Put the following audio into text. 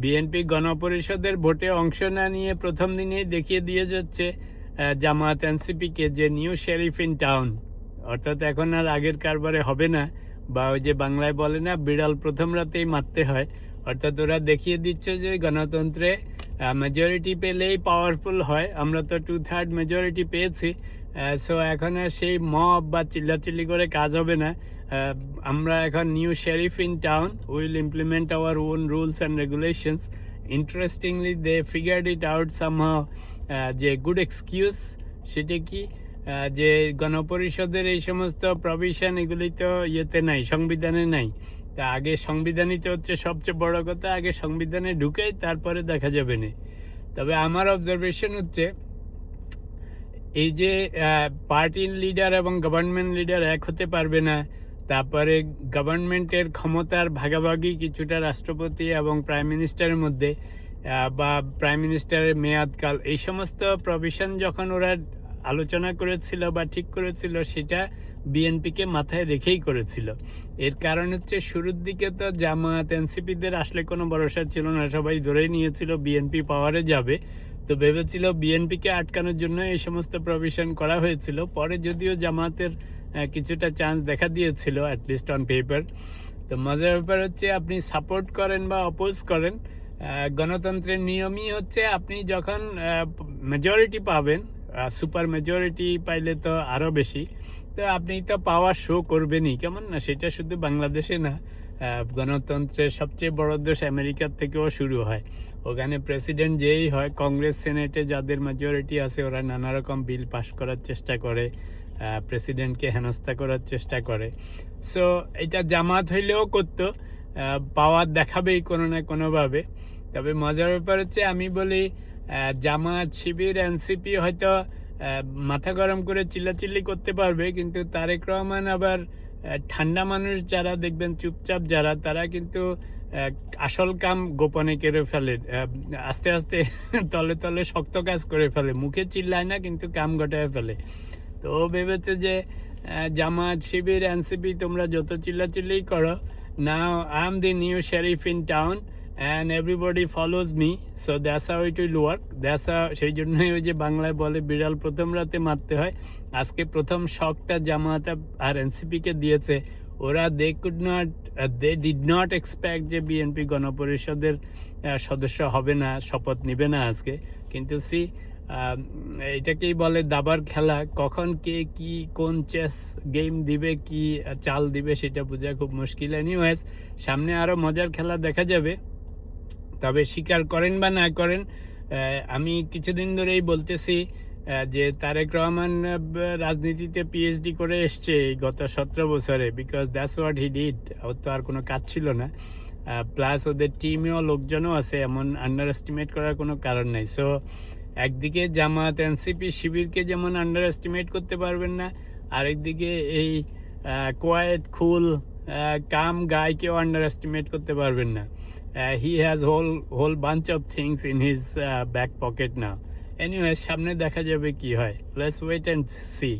BNP গণপরিষদের ভোটে অংশ না নিয়ে প্রথম দিনেই দেখিয়ে দিয়ে যাচ্ছে জামাত এনসিপিকে যে নিউ শেরিফ ইন টাউন। অর্থাৎ এখন আর আগের কারবারে হবে না, বা ওই যে বাংলায় বলে না, বিড়াল প্রথম রাতেই মারতে হয়। অর্থাৎ ওরা দেখিয়ে দিচ্ছে যে গণতন্ত্রে মেজরিটি পেলেই পাওয়ারফুল হয়। আমরা তো টু থার্ড মেজরিটি পেয়েছি সো এখন আর সেই মব বা চিল্লাচিল্লি করে কাজ হবে না। আমরা এখন new sheriff in town will implement our own rules and regulations interestingly they figured it out somehow যে গুড এক্সকিউজ সেটা কি? যে গণপরিষদের এই সমস্ত প্রভিশন এগুলি তো ইয়েতে নাই, সংবিধানে নাই। তা আগে সংবিধানই তো হচ্ছে সবচেয়ে বড় কথা, আগে সংবিধানে ঢুকেই তারপরে দেখা যাবে না। তবে আমার অবজারভেশন হচ্ছে, এই যে পার্টির লিডার এবং গভর্নমেন্ট লিডার এক হতে পারবে না, তারপরে গভর্নমেন্টের ক্ষমতার ভাগাভাগি কিছুটা রাষ্ট্রপতি এবং প্রাইম মিনিস্টারের মধ্যে বা প্রাইম মিনিস্টারের মেয়াদকাল, এই সমস্ত প্রভিশন যখন ওরা আলোচনা করেছিল বা ঠিক করেছিল সেটা বিএনপিকে মাথায় রেখেই করেছিল। এর কারণ হচ্ছে শুরুর দিকে তো জামায়াত, এনসিপিদের আসলে কোনো ভরসা ছিল না, সবাই ধরেই নিয়েছিল বিএনপি পাওয়ারে যাবে। তো ভেবেছিল বিএনপিকে আটকানোর জন্য এই সমস্ত প্রভিশন করা হয়েছিল। পরে যদিও জামাতের কিছুটা চান্স দেখা দিয়েছিল অ্যাটলিস্ট অন পেপার তো মজার ব্যাপার হচ্ছে আপনি সাপোর্ট করেন বা অপোজ করেন গণতন্ত্রের নিয়মই হচ্ছে আপনি যখন মেজরিটি পাবেন সুপার মেজরিটি পাইলে তো আরও বেশি। তো আপনি তো পাওয়ার শো করবেনই, কেমন না? সেটা শুধু বাংলাদেশে না গণতন্ত্রের সবচেয়ে বড় দেশ আমেরিকার থেকেও শুরু হয়। ওখানে প্রেসিডেন্ট যেই হয় কংগ্রেস সেনেটে যাদের মেজরিটি আছে, ওরা নানা রকম বিল পাস করার চেষ্টা করে প্রেসিডেন্টকে হেনস্থা করার চেষ্টা করে। সো এটা জামাত হইলেও করতো পাওয়ার দেখাবেই কোনো না কোনোভাবে। তবে মজার ব্যাপার হচ্ছে, আমি বলি জামাত শিবির, এনসিপি হয়তো মাথা গরম করে চিল্লাচিল্লি করতে পারবে, কিন্তু তারেক রহমান আবার ঠান্ডা মানুষ যারা, দেখবেন চুপচাপ যারা, তারা কিন্তু আসল কাম গোপনে কেড়ে ফেলে আস্তে আস্তে তলে তলে শক্ত কাজ করে ফেলে, মুখে চিল্লায় না, কিন্তু কাম ঘটায় ফেলে। তো ভেবেছে যে জামাত শিবির, এনসিপি, তোমরা যত চিল্লাচিল্লি করো, now I am the new sheriff in town and everybody follows me so that's how it will work that's সেই জন্যই ওই যে বাংলায় বলে বিড়াল প্রথম রাতে মারতে হয়। আজকে প্রথম শখটা জামাত আর এনসিপিকে দিয়েছে। ওরা they could not they did not expect যে বিএনপি গণপরিষদের সদস্য হবে না, শপথ নেবে না আজকে। কিন্তু সি এটাকেই বলে দাবার খেলা। কখন কে কি, কোন চেস গেম দিবে, কি চাল দিবে সেটা বোঝা খুব মুশকিল। এনিওয়েজ সামনে আরও মজার খেলা দেখা যাবে। তবে স্বীকার করেন বা না করেন আমি কিছুদিন ধরেই বলতেছি যে তারেক রহমান রাজনীতিতে পিএইচডি করে এসছে গত সতেরো বছরে because that's what he did ওর তো আর কোনো কাজ ছিল না। প্লাস ওদের টিমেও লোকজনও আছে, এমন আন্ডার এস্টিমেট করার কোনো কারণ নাই। সো একদিকে জামাত এনসিপি শিবিরকে যেমন আন্ডার এস্টিমেট করতে পারবেন না, আরেকদিকে এই কোয়াইট খুল কাম গাইকেও আন্ডার এস্টিমেট করতে পারবেন না। He has whole whole bunch of things in his back pocket না এনিওয়ে সামনে দেখা যাবে কি হয়। Let's wait and C